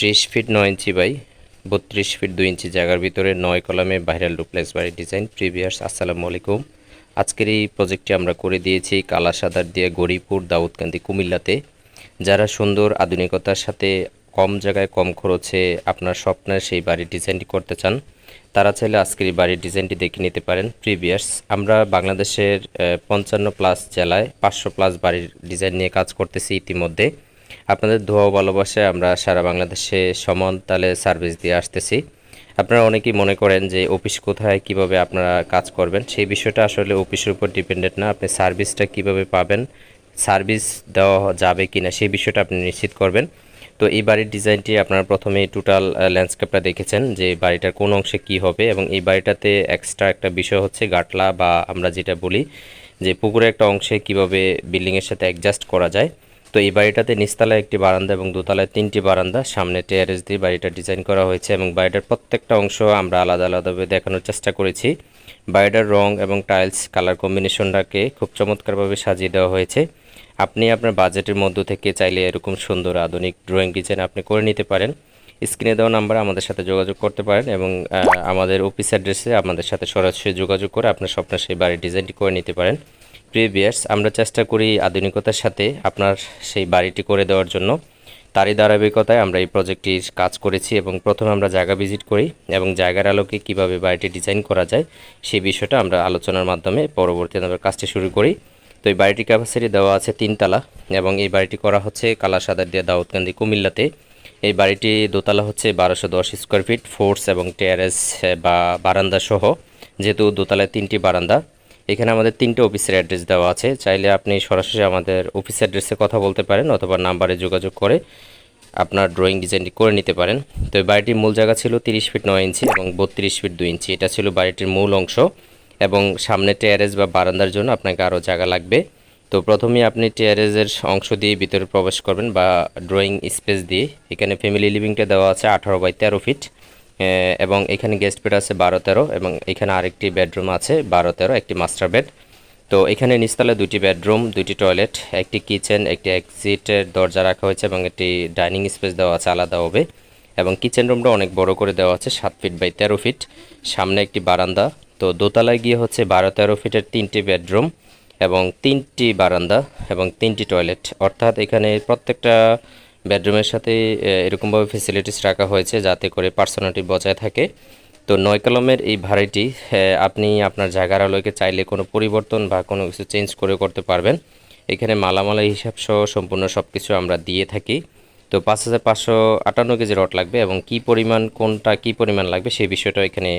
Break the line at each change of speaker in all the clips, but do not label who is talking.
ত্রিশ ফিট নয় inch by বত্রিশ ফিট দুই ইঞ্চি জায়গার ভিতরে নয় কলামে ভাইরাল ডুপ্লেক্স বাড়ির ডিজাইন। প্রিভিয়ার্স, আসসালামু আলাইকুম। আজকের এই প্রজেক্টটি আমরা করে দিয়েছি কালা সাদার দিয়ে গরিপুর দাউদকান্দি, কুমিল্লাতে। যারা সুন্দর আধুনিকতার সাথে কম জায়গায় কম খরচে আপনার স্বপ্নের সেই বাড়ির ডিজাইনটি করতে চান, তারা চাইলে আজকের এই বাড়ির ডিজাইনটি দেখে নিতে পারেন। প্রিভিয়ার্স, আমরা বাংলাদেশের পঞ্চান্ন প্লাস জেলায় পাঁচশো প্লাস বাড়ির ডিজাইন নিয়ে কাজ করতেছি ইতিমধ্যে। আপনাদের দোয়া ও ভালোবাসায় আমরা সারা বাংলাদেশে সমান তালে সার্ভিস দিয়ে আসতেছি। আপনারা অনেকেই মনে করেন যে অফিস কোথায়, কীভাবে আপনারা কাজ করবেন? সেই বিষয়টা আসলে অফিসের উপর ডিপেন্ডেন্ট না। আপনি সার্ভিসটা কীভাবে পাবেন? সার্ভিস দেওয়া যাবে কিনা সেই বিষয়টা আপনি নিশ্চিত করবেন। তো এই বাড়ির ডিজাইনটি আপনারা প্রথমে টোটাল ল্যান্ডস্কেপটা দেখেছেন যে বাড়িটার কোন অংশে কি হবে এবং এই বাড়িটাতে এক্সট্রা একটা বিষয় হচ্ছে গাটলা বা আমরা যেটা বলি যে পুকুরের একটা অংশে কীভাবে বিল্ডিংয়ের সাথে অ্যাডজাস্ট করা যায়। তো এই বাড়িটাতে নিচতলায় একটি বারান্দা এবং দোতলায় তিনটি বারান্দা। সামনে টেয়ারেস দিয়ে বাড়িটা ডিজাইন করা হয়েছে এবং বাড়িটার প্রত্যেকটা অংশ আমরা আলাদা আলাদাভাবে দেখানোর চেষ্টা করেছি। বাড়িটার রং এবং টাইলস, কালার কম্বিনেশনটাকে খুব চমৎকারভাবে সাজিয়ে দেওয়া হয়েছে। আপনি আপনার বাজেটের মধ্য থেকে চাইলে এরকম সুন্দর আধুনিক ড্রয়িং ডিজাইন আপনি করে নিতে পারেন। স্ক্রিনে দেওয়া নাম্বার আমাদের সাথে যোগাযোগ করতে পারেন এবং আমাদের অফিস অ্যাড্রেসে আমাদের সাথে সরাসরি যোগাযোগ করে আপনার স্বপ্ন সেই বাড়ির ডিজাইনটি করে নিতে পারেন। প্রিভিয়ার্স আমরা চেষ্টা করি আধুনিকতার সাথে আপনার সেই বাড়িটি করে দেওয়ার জন্য। তারই ধারাবাহিকতায় আমরা এই প্রজেক্টটির কাজ করেছি এবং প্রথমে আমরা জায়গা ভিজিট করি এবং জায়গার আলোকে কীভাবে বাড়িটি ডিজাইন করা যায় সেই বিষয়টা আমরা আলোচনার মাধ্যমে পরবর্তীতে আমরা কাজটি শুরু করি। তো এই বাড়িটির ক্যাপাসিটি দেওয়া আছে তিনতলা এবং এই বাড়িটি করা হচ্ছে কালা সাদার দিয়ে দাউদকান্দি কুমিল্লাতে। এই বাড়িটি দোতলা হচ্ছে বারোশো দশ স্কোয়ার ফিট ফোর্স এবং টেয়ারেস বা বারান্দা সহ, যেহেতু দোতলায় তিনটি বারান্দা। এখানে আমাদের তিনটে অফিসের অ্যাড্রেস দেওয়া আছে। চাইলে আপনি সরাসরি আমাদের অফিস অ্যাড্রেসে কথা বলতে পারেন অথবা নাম্বারে যোগাযোগ করে আপনার ড্রয়িং ডিজাইনটি করে নিতে পারেন। তো বাড়িটির মূল জায়গা ছিল তিরিশ ফিট নয় ইঞ্চি এবং বত্রিশ ফিট দুই ইঞ্চি এটা ছিল বাড়িটির মূল অংশ এবং সামনে টেয়ারেস বা বারান্দার জন্য আপনাকে আরও জায়গা লাগবে। তো প্রথমেই আপনি টেয়ারেজের অংশ দিয়ে ভিতরে প্রবেশ করবেন বা ড্রয়িং স্পেস দিয়ে। এখানে ফ্যামিলি লিভিংটা দেওয়া আছে আঠারো বাই তেরো ফিট এবং এখানে গেস্ট বেড আছে বারো তেরো, এবং এখানে আরেকটি বেডরুম আছে বারো তেরো, একটি মাস্টার বেড। তো এখানে নিচতলায় দুটি বেডরুম, দুটি টয়লেট, একটি কিচেন, একটি এক্সিটের দরজা রাখা হয়েছে এবং একটি ডাইনিং স্পেস দেওয়া আছে আলাদা হবে। এবং কিচেন রুমটা অনেক বড় করে দেওয়া আছে, সাত ফিট বাই তেরো ফিট। সামনে একটি বারান্দা। তো দোতলায় গিয়ে হচ্ছে বারো তেরো ফিটের তিনটি বেডরুম এবং তিনটি বারান্দা এবং তিনটি টয়লেট। অর্থাৎ এখানে প্রত্যেকটা বেডরুমের সাথে এরকমভাবে ফেসিলিটিস রাখা হয়েছে যাতে করে পার্সোনালিটি বজায় থাকে। তো নয় কলমের এই ভাড়িটি আপনি আপনার জায়গার আলোকে চাইলে কোনো পরিবর্তন বা কোনো কিছু চেঞ্জ করে করতে পারবেন। এখানে মালামালা হিসাব সহ সম্পূর্ণ সব কিছু আমরা দিয়ে থাকি। তো পাঁচ হাজার পাঁচশো আটান্ন কেজি রড লাগবে এবং কি পরিমাণ, কোনটা কি পরিমাণ লাগবে সেই বিষয়টা এখানে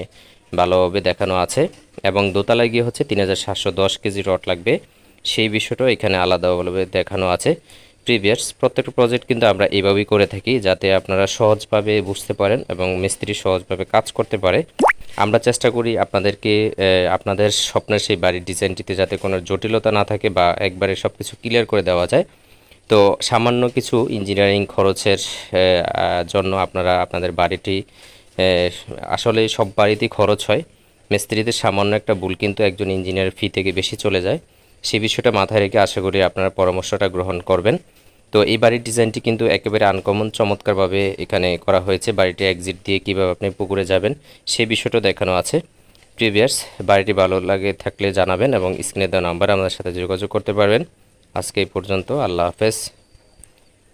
ভালোভাবে দেখানো আছে। এবং দোতলায় গিয়ে হচ্ছে তিন হাজার সাতশো দশ কেজি রড লাগবে। সেই বিষয়টাও এখানে আলাদাভাবে দেখানো আছে। প্রিভিয়াস প্রত্যেকটা প্রজেক্ট কিন্তু আমরা এইভাবেই করে থাকি যাতে আপনারা সহজভাবে বুঝতে পারেন এবং মিস্ত্রি সহজভাবে কাজ করতে পারে। আমরা চেষ্টা করি আপনাদেরকে আপনাদের স্বপ্নের সেই বাড়ির ডিজাইনটিতে যাতে কোনো জটিলতা না থাকে বা একবারে সব কিছু ক্লিয়ার করে দেওয়া যায়। তো সামান্য কিছু ইঞ্জিনিয়ারিং খরচের জন্য আপনারা আপনাদের বাড়িটি আসলে সব বাড়িতেই খরচ হয়। মিস্ত্রিদের সামান্য একটা ভুল কিন্তু একজন ইঞ্জিনিয়ার ফি থেকে বেশি চলে যায়। সেই বিষয়টা মাথায় রেখে আশা করি আপনারা পরামর্শটা গ্রহণ করবেন। তো এই বাড়ির ডিজাইনটি কিন্তু একেবারে আনকমন চমৎকারভাবে এখানে করা হয়েছে। বাড়িটি এক্সিট দিয়ে কীভাবে আপনি পুকুরে যাবেন সেই বিষয়টা দেখানো আছে। প্রিভিয়াস বাড়িটি ভালো লাগে থাকলে জানাবেন এবং স্ক্রিনে দেওয়া নাম্বার আমাদের সাথে যোগাযোগ করতে পারবেন। আজকে এই পর্যন্ত, আল্লাহ হাফেজ।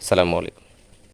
সালামু আলাইকুম।